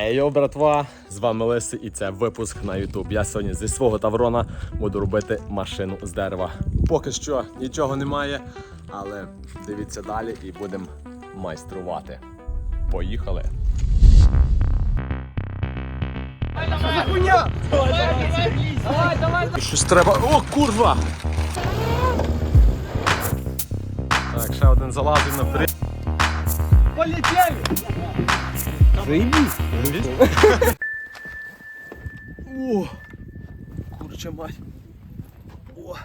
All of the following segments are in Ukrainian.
Ейо, братва! З вами Лиси і це випуск на YouTube. Я сьогодні зі свого таврона буду робити машину з дерева. Поки що нічого немає, але дивіться далі і будемо майструвати. Поїхали! Давай, давай, давай! Щось треба. О, курва! Так, ще один залазить наперед. О, курча мать. О.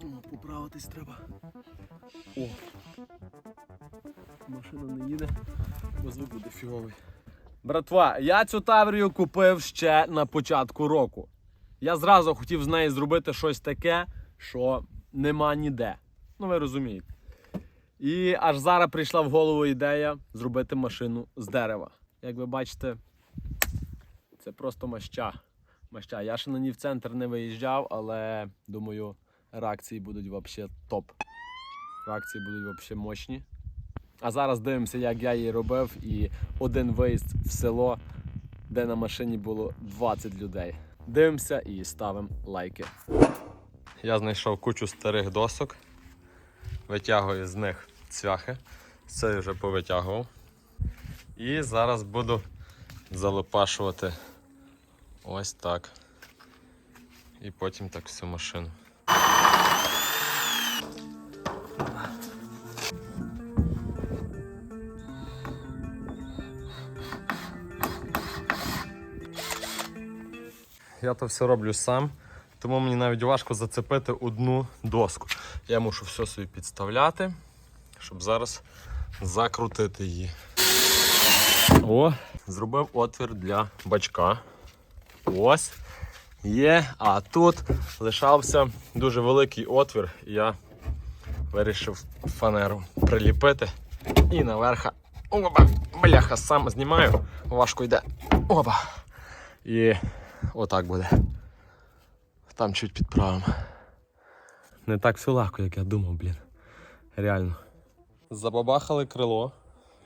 О, поправитись треба. О. Машина не їде, бо звук буде фіговий. Братва, я цю таврію купив ще на початку року. Я зразу хотів з неї зробити щось таке, що нема ніде. Ну ви розумієте. І аж зараз прийшла в голову ідея зробити машину з дерева. Як ви бачите, це просто маща. маща. Я ще на ній в центр не виїжджав, але думаю, реакції будуть взагалі топ. Реакції будуть взагалі мощні. А зараз дивимося, як я її робив, і один виїзд в село, де на машині було 20 людей. Дивимося і ставимо лайки. Я знайшов кучу старих досок, витягую з них цвяхи. Це вже повитягував. І зараз буду залопашувати ось так. І потім так всю машину. Я то все роблю сам, тому мені навіть важко зацепити одну доску. Я мушу все собі підставляти, щоб зараз закрутити її. О, зробив отвір для бачка. Ось є. А тут лишався дуже великий отвір. і Я вирішив фанеру приліпити і наверха. Опа, бляха, сам знімаю, важко йде. Опа. І отак буде. Там чуть підправимо. Не так все легко, як я думав, блін. Реально. Забабахали крило,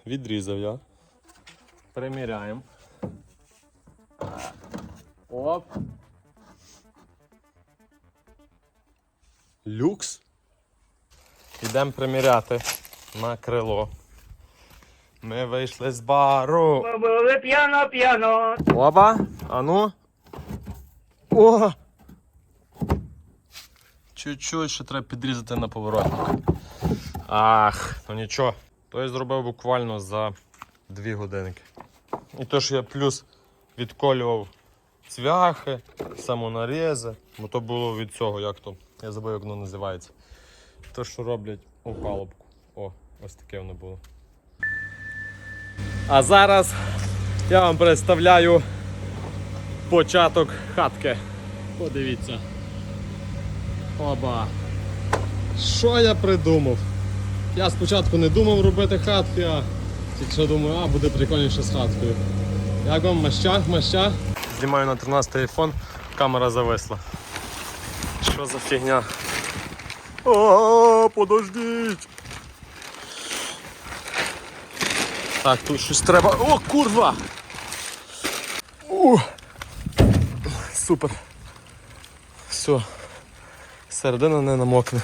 відрізав я. Приміряємо. Оп. Люкс. Ідемо приміряти на крило. Ми вийшли з бару. Були п'яно, п'яно. Оба. А ну. О! Чуть-чуть ще треба підрізати на поворотник. Ах, ну нічого. То я зробив буквально за 2 годинки. І то, що я плюс відколював цвяхи, самонарізи, бо то було від цього, як то. Я забув, як воно називається. То, що роблять опалубку. О, ось таке воно було. А зараз я вам представляю початок хатки. Подивіться. Оба. Що я придумав? Я спочатку не думав робити хатки, а тільки думаю, а буде прикольніше з хаткою. Як вам маща, маща? Знімаю на 13 iPhone, камера зависла. Що за фігня? О, подождіть! Так, тут щось треба. О, курва! О! Супер. Все. Середина не намокне.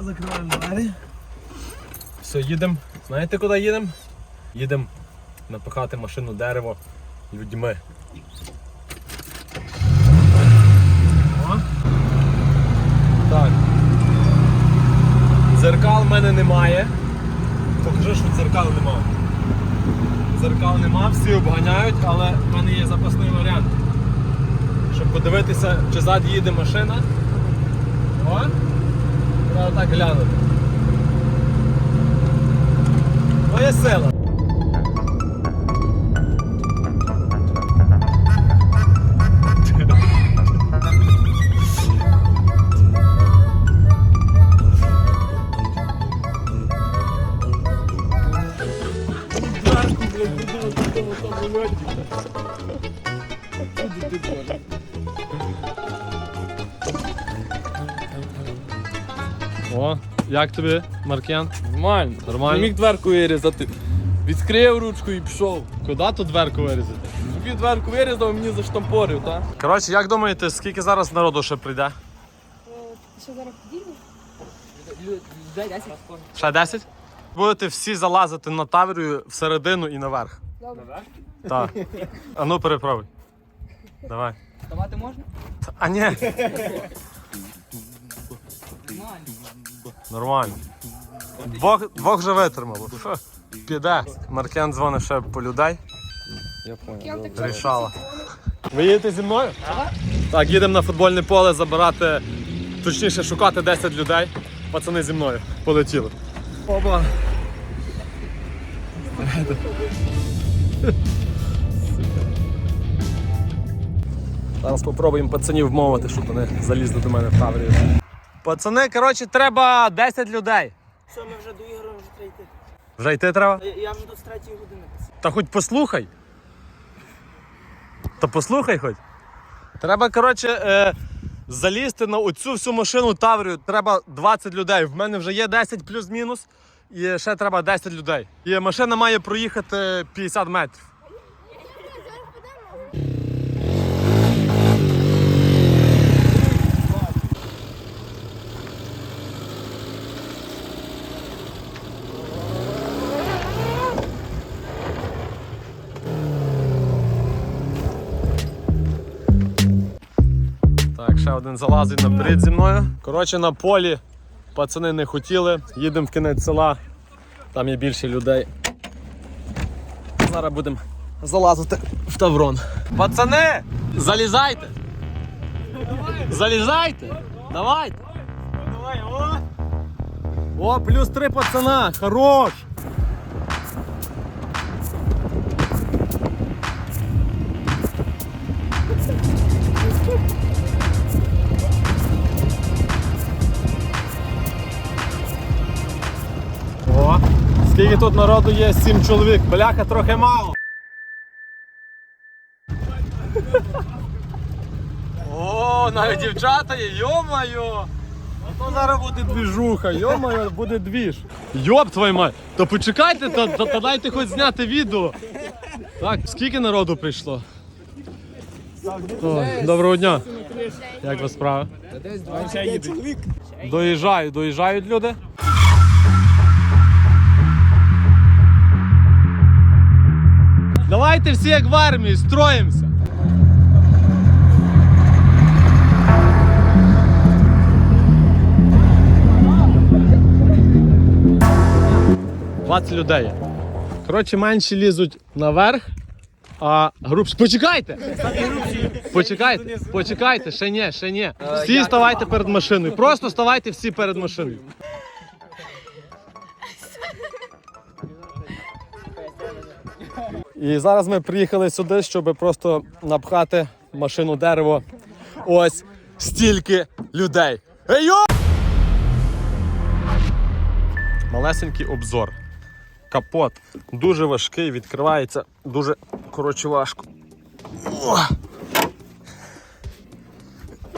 Закриваємо двері. Все, їдемо. Знаєте куди їдемо? Їдемо напихати машину дерево людьми. Так. Дзеркал в мене немає. Покажи, що дзеркал нема. Дзеркал нема, всі обганяють, але в мене є запасний варіант. Щоб подивитися, чи ззаді їде машина. О! Треба так глянути. Моя сила. О, як тобі, Маркіян? Нормально. Нормально. Не міг дверку вирізати. Відкрив ручку і пішов. Куди тут дверку вирізати? Тобі дверку вирізав, мені заштампорив, так? Коротше, як думаєте, скільки зараз народу ще прийде? Що зараз подібне? Ще 10? Будете всі залазити на таврію всередину і наверх. Добре. Так. А ну перепробуй. Давай. Давати можна? А ні. Нормально. Двох, двох вже витримало. Фу. Піде. Маркен дзвонить ще по людей. Я понял. Рішала. Ви їдете зі мною? Так, їдемо на футбольне поле забирати, точніше шукати 10 людей. Пацани зі мною. Полетіли. Оба. Зараз спробуємо пацанів вмовити, щоб вони залізли до мене в таврію. Пацани, коротше, треба 10 людей. Що, ми вже до ігор вже треба йти? Вже йти треба? Я- Я вже до 3 години. Та хоч послухай. Та послухай хоч. Треба, коротше, е, залізти на оцю всю машину Таврію. Треба 20 людей. В мене вже є 10 плюс-мінус. І ще треба 10 людей. І машина має проїхати 50 метрів. Один залазить наперед зі мною. Коротше, на полі пацани не хотіли. Їдемо в кінець села. Там є більше людей. Зараз будемо залазити в таврон. Пацани! Залізайте! Залізайте! Давайте! Давай, о! О, плюс три пацана! Хорош! Скільки тут народу є? Сім чоловік. Бляха трохи мало. О, навіть дівчата є, йо-моє! А то зараз буде двіжуха, йо-моє, буде двіж. Йоп твою мать! То почекайте, та, та, та дайте хоч зняти відео. Так, скільки народу прийшло? О, доброго дня. Як вас справа? Доїжджають, доїжджають люди. Давайте всі як в армії, строїмося. Двадцять людей. Коротше, менші лізуть наверх, а грубші. Почекайте! Почекайте, почекайте, ще ні, ще ні. Всі ставайте перед машиною. Просто ставайте всі перед машиною. І зараз ми приїхали сюди, щоб просто напхати машину дерево. Ось стільки людей. Ей, йо! Малесенький обзор. Капот дуже важкий, відкривається дуже коротше важко.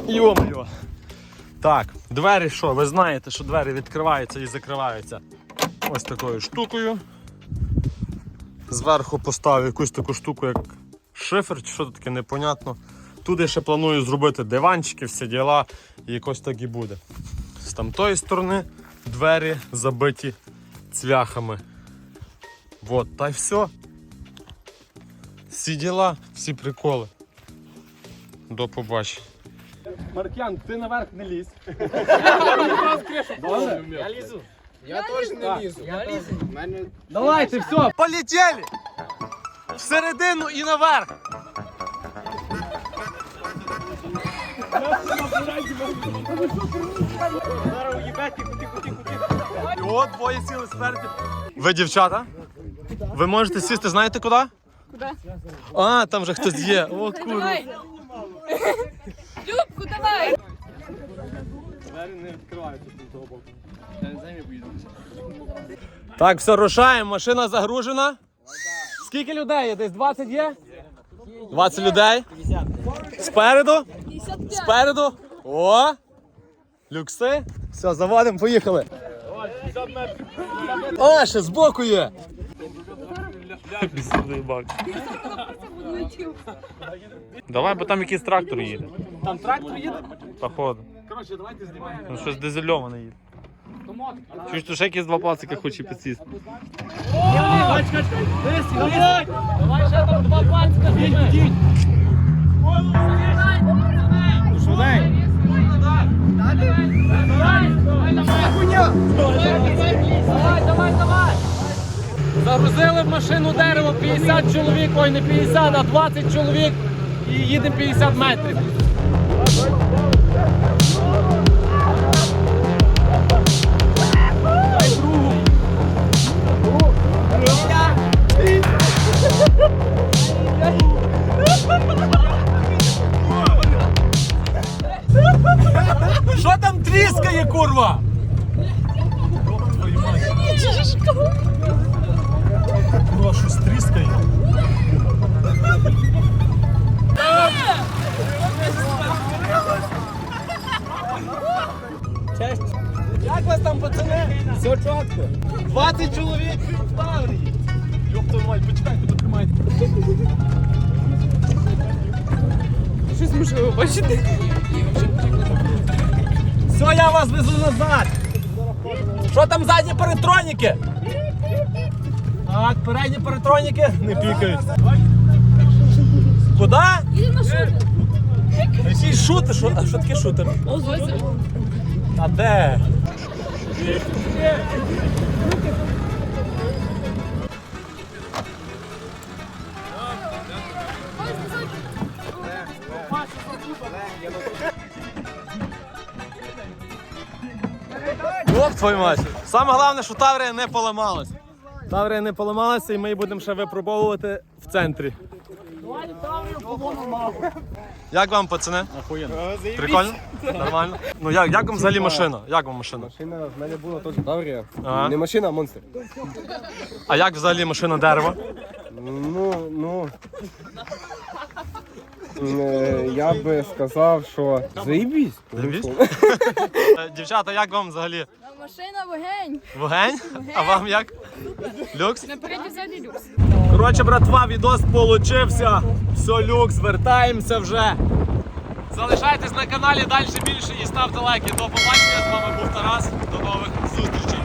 Йо-моє. Так, двері що? Ви знаєте, що двері відкриваються і закриваються ось такою штукою. Зверху поставив якусь таку штуку, як шифер, чи що це таке непонятно. Тут я ще планую зробити диванчики, всі діла, і якось так і буде. З тамтої сторони двері забиті цвяхами. Вот, та й все. Всі діла, всі приколи. До побачення. Маркян, ти наверх не лізь. Я лізу. Я теж не лізу. Я лізу. Давайте, все, полетели! Всередину і наверх! Куди, куди, куди. От двоє сіли спереді. Ви дівчата? Ви можете сісти, знаєте куди? Куди? А, там же хтось є. О, курва. Двері не відкриваються з того боку. Так, все, рушаємо. Машина загружена. Скільки людей є? Десь 20 є? 20 людей. Спереду. Спереду. О! Люкси. Все, заводимо, поїхали. О, ще збоку є. Давай, бо там якийсь трактор їде. Там трактор їде. Походу. Коротше, давайте знімаємо. Ну щось дизельоване їде. Чуєш, то ще якісь два пацики хоче підсісти. Загрузили в машину дерево 50 чоловік, ой не 50, а 20 чоловік і їдемо 50 метрів. Що там тріскає, курва? Курва, щось тріскає. Честь. Як вас там, пацани? Все чітко. 20 чоловік в Таврії. Йоп твою мать, почекайте, потримайте. Щось можливо бачити. Все, я вас везу назад. Що там задні паратроніки? Так, передні паратроніки не пікають. Куди? Їдемо на шутер. Який шутер? Що, а що таке шутер? А де? Оп, твою мать. Саме головне, що Таврія не поламалась. Таврія не поламалася і ми її будемо ще випробовувати в центрі. Як вам, пацани? Прикольно? Нормально? Ну як, як вам взагалі машина? Як вам машина? Машина в мене була теж Таврія. Ага. Не машина, а монстр. А як взагалі машина дерева? Ну, ну. Е, Я би сказав, що заїбісь. Е, Дівчата, як вам взагалі? Машина вогень. Вогень? А вам як? Люкс? Напереді взагалі люкс. Коротше, братва, відос получився. Все, люкс, вертаємося вже. Залишайтесь на каналі далі більше і ставте лайки. До побачення. З вами був Тарас. До нових зустрічей.